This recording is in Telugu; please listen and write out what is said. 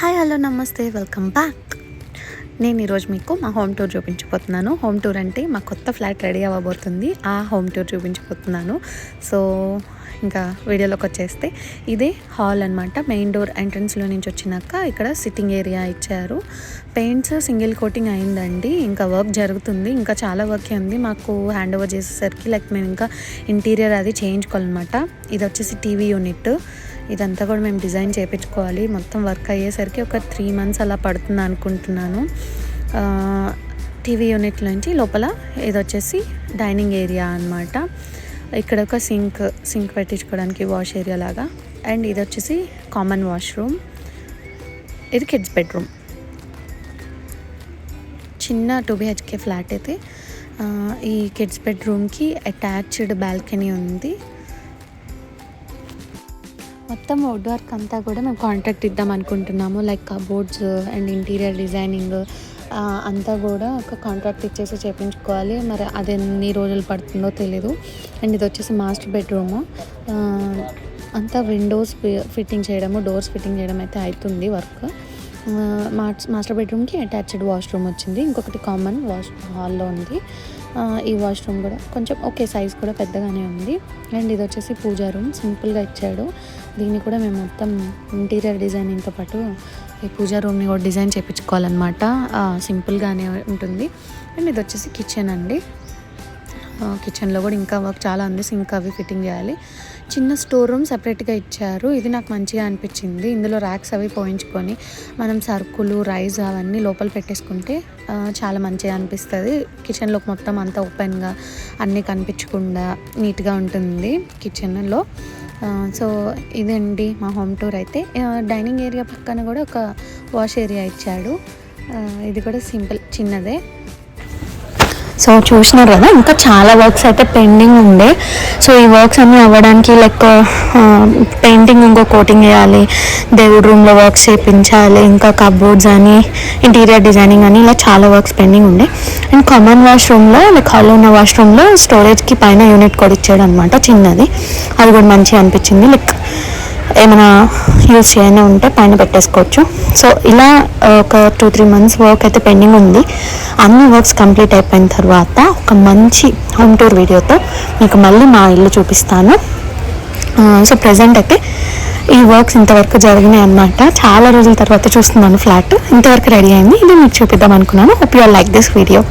హాయ్ హలో నమస్తే వెల్కమ్ బ్యాక్. నేను ఈరోజు మీకు మా హోమ్ టూర్ చూపించబోతున్నాను. హోమ్ టూర్ అంటే మా కొత్త ఫ్లాట్ రెడీ అవ్వబోతుంది. ఆ హోమ్ టూర్ చూపించబోతున్నాను. సో ఇంకా వీడియోలోకి వచ్చేస్తే ఇదే హాల్ అనమాట మెయిన్ డోర్ ఎంట్రన్స్లో నుంచి వచ్చినాక ఇక్కడ సిట్టింగ్ ఏరియా ఇచ్చారు. పెయింట్స్ సింగిల్ కోటింగ్ అయిందండి. ఇంకా వర్క్ జరుగుతుంది. ఇంకా చాలా వర్క్ ఉంది. మాకు హ్యాండ్ ఓవర్ చేసేసరికి లైక్ మేము ఇంకా ఇంటీరియర్ అది చేయించుకోవాలన్నమాట. ఇది వచ్చేసి టీవీ యూనిట్. ఇదంతా కూడా మేము డిజైన్ చేయించుకోవాలి మొత్తం వర్క్ అయ్యేసరికి ఒక త్రీ మంత్స్ అలా పడుతుంది అనుకుంటున్నాను. టీవీ యూనిట్ నుంచి లోపల ఇది వచ్చేసి డైనింగ్ ఏరియా అనమాట ఇక్కడ ఒక సింక్ సింక్ పెట్టించుకోవడానికి వాష్ ఏరియా లాగా. అండ్ ఇది వచ్చేసి కామన్ వాష్రూమ్. ఇది కిడ్స్ బెడ్రూమ్. చిన్న టూ బిహెచ్కే ఫ్లాట్ అయితే ఈ కిడ్స్ బెడ్రూమ్కి అటాచ్డ్ బాల్కనీ ఉంది. మొత్తం వుడ్ వర్క్ అంతా కూడా మేము కాంట్రాక్ట్ ఇద్దాం అనుకుంటున్నాము. Like cupboards and interior designing అంతా కూడా ఒక కాంట్రాక్ట్ ఇచ్చేసి చేయించుకోవాలి మరి అది ఎన్ని రోజులు పడుతుందో తెలీదు. అండ్ ఇది వచ్చేసి మాస్టర్ బెడ్రూమ్ అంతా విండోస్ ఫిట్టింగ్ చేయడము డోర్స్ ఫిట్టింగ్ చేయడం అయితే అవుతుంది వర్క్ మాస్టర్ బెడ్రూమ్కి అటాచ్డ్ వాష్రూమ్ వచ్చింది. ఇంకొకటి కామన్ వాష్ హాల్లో ఉంది. ఈ వాష్రూమ్ కూడా. కొంచెం ఓకే సైజ్ కూడా పెద్దగానే ఉంది. అండ్ ఇది వచ్చేసి పూజా రూమ్ సింపుల్గా ఇచ్చాడు. దీన్ని కూడా మేము మొత్తం ఇంటీరియర్ డిజైనింగ్తో పాటు ఈ పూజా రూమ్ని కూడా డిజైన్ చేయించుకోవాలన్నమాట సింపుల్గానే ఉంటుంది. అండ్ ఇది వచ్చేసి కిచెన్ అండి. కిచెన్లో కూడా ఇంకా వర్క్ చాలా ఉంది. సింక్ అవి ఫిట్టింగ్ చేయాలి. చిన్న స్టోర్ రూమ్ సపరేట్గా ఇచ్చారు. ఇది నాకు మంచిగా అనిపించింది. ఇందులో ర్యాక్స్ అవి పోయించుకొని మనం సరుకులు రైస్ అవన్నీ లోపల పెట్టేసుకుంటే చాలా మంచిగా అనిపిస్తుంది. కిచెన్లోకి మొత్తం అంతా ఓపెన్గా అన్నీ కనిపించకుండా నీట్గా ఉంటుంది కిచెన్లో. సో ఇదండి మా హోమ్ టూర్ అయితే. డైనింగ్ ఏరియా పక్కన కూడా ఒక వాష్ ఏరియా ఇచ్చాడు. ఇది కూడా సింపుల్ చిన్నదే. సో చూసినారు కదా ఇంకా చాలా వర్క్స్ అయితే పెండింగ్ ఉండే. సో ఈ వర్క్స్ అన్నీ అవ్వడానికి లైక్ పెయింటింగ్ ఇంకో కోటింగ్ వేయాలి దేవుడి రూమ్లో వర్క్స్ చేయించాలి ఇంకా కబోర్డ్స్ అని ఇంటీరియర్ డిజైనింగ్ అని ఇలా చాలా వర్క్స్ పెండింగ్ ఉండే. అండ్ కామన్ వాష్రూమ్లో లైక్ హాల్లో ఉన్న వాష్రూమ్లో స్టోరేజ్కి పైన యూనిట్ కూడా ఇచ్చాడు అనమాట చిన్నది. అది కూడా మంచిగా అనిపించింది. లైక్ ఏమైనా యూజ్ చేయని ఉంటే పైన పెట్టేసుకోవచ్చు. సో ఇలా ఒక టూ త్రీ మంత్స్ వర్క్ అయితే పెండింగ్ ఉంది. అన్ని వర్క్స్ కంప్లీట్ అయిపోయిన తర్వాత ఒక మంచి హోమ్ టూర్ వీడియోతో మీకు మళ్ళీ మా ఇల్లు చూపిస్తాను. సో ప్రజెంట్ అయితే ఈ వర్క్స్ ఇంతవరకు జరిగినాయి అనమాట చాలా రోజుల తర్వాత చూస్తున్నాను ఫ్లాట్ ఇంతవరకు రెడీ అయింది. ఇది మీకు చూపిద్దాం అనుకున్నాను. Hope you like this video